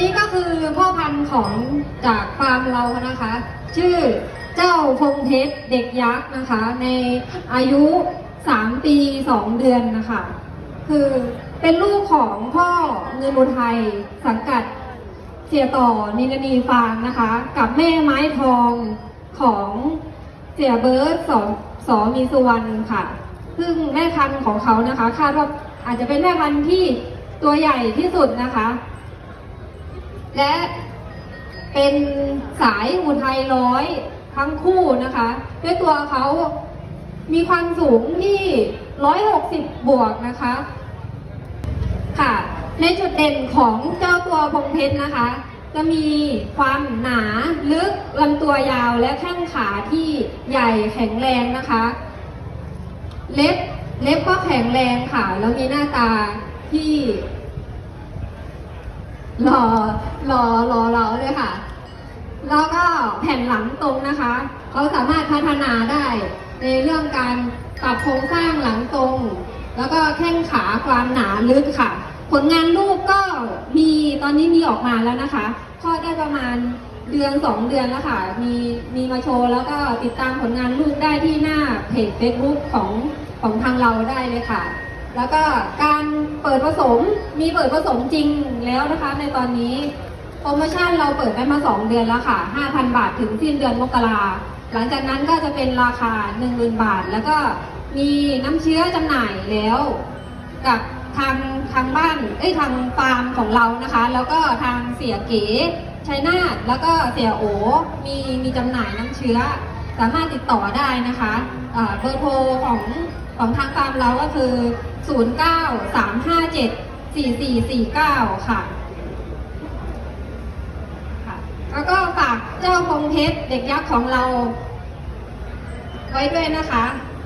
นี้ก็คือพ่อพันธุ์ของจากฟาร์มเรานะคะ ชื่อเจ้าพงเพชรเด็กยักษ์นะคะ ในอายุ 3 ปี 2 เดือนนะคะ คือเป็นลูกของพ่อเงินอุทัยสังกัดเสียต่อนินนีฟาร์มนะคะ กับแม่ไม้ทองของเสียเบิร์ดสอสอมีสุวรรณค่ะ ซึ่งแม่พันธุ์ของเขานะคะคาดว่าอาจจะเป็นแม่พันธุ์ที่ตัวใหญ่ที่สุดนะคะ และเป็นสายอุทัยร้อยทั้งคู่นะคะ ด้วยตัวเขามีความสูงที่ 160 บวกนะคะ ค่ะ ในจุดเด่นของเจ้าตัวพงเพชรนะคะ จะมีความหนาลึกลำตัวยาวและแข้งขาที่ใหญ่แข็งแรงนะคะ เล็บเล็บก็แข็งแรงค่ะ แล้วมีหน้าตาที่ หล่อหล่อหล่อเราเลยค่ะ แล้วก็แผ่นหลังตรงนะคะเขาสามารถพัฒนาได้ ในเรื่องการปรับโครงสร้างหลังตรง แล้วก็แข้งขาความหนาลึกค่ะ ผลงานลูกก็มีตอนนี้มีออกมาแล้วนะคะคลอดได้ประมาณเดือนสองเดือนแล้วค่ะ มีมีมาโชว์แล้วก็ติดตามผลงานลูกได้ที่หน้าเพจ Facebook ของของทางเราได้เลยค่ะ แล้วก็การเปิดผสมมีเปิดผสมจริงแล้วนะคะในตอนนี้โปรโมชั่นเราเปิดไปมา 2 เดือนแล้วค่ะ 5,000 บาทถึงสิ้นเดือนมกราหลังจากนั้นก็จะเป็นราคา 10,000 บาท แล้วก็มีน้ำเชื้อจำหน่ายแล้ว กับทางทางบ้านเอ้ยทางฟาร์มของเรานะคะ แล้วก็ทางเสียเก๋ชัยนาทแล้วก็เสียโอมีมีจำหน่ายน้ำเชื้อ สามารถติดต่อได้นะคะเบอร์โทรของของทางฟาร์มเราก็คือ 09 357 4449ค่ะค่ะ แล้วก็ฝากเจ้าพงเพชรเด็กยักษ์ของเรา ไว้ด้วยนะคะ